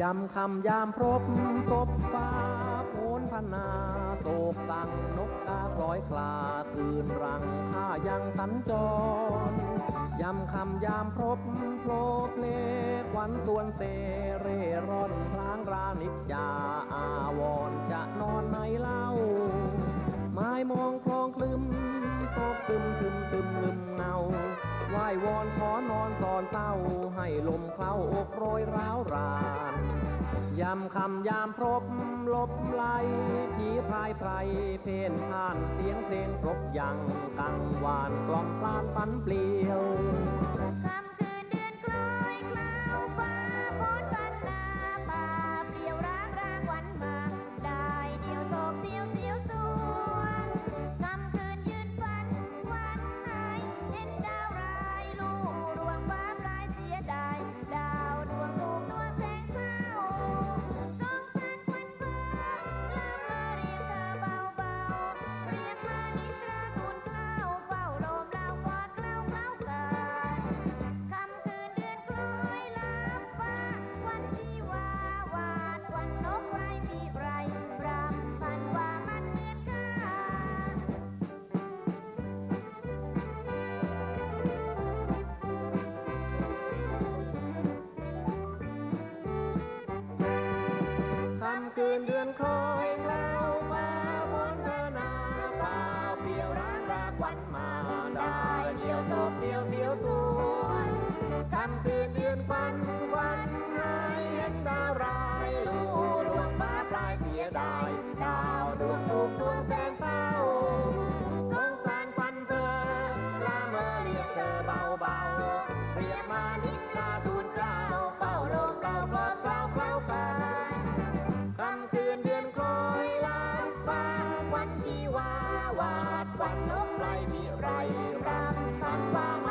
ยำคำยามพรบศพฟ้าโพนพนาโศกสังนกกาคล้อยคลาตื่นรังข้ายังสัญจรยำคำยามพรบโผล่เพลควันส่วนเซเร่ร่อนพลางรานิจจาอาวรจะนอนไหนเล่า ไม้มองคลองคลึมตกซึมทึมทึมนึมเงา ไหว้วอนขอนอนซอนเศร้า ให้ลมเคล้าอกโรยร้าวรานยำคำยามพรบลบไหลผีพรายไพรเพนผ่านเสียงเพลงครบยังกังวานกล่อมพลานปันเปลี่ยว คืนเดือนคอยันลบไรวิไรรำมคำว่า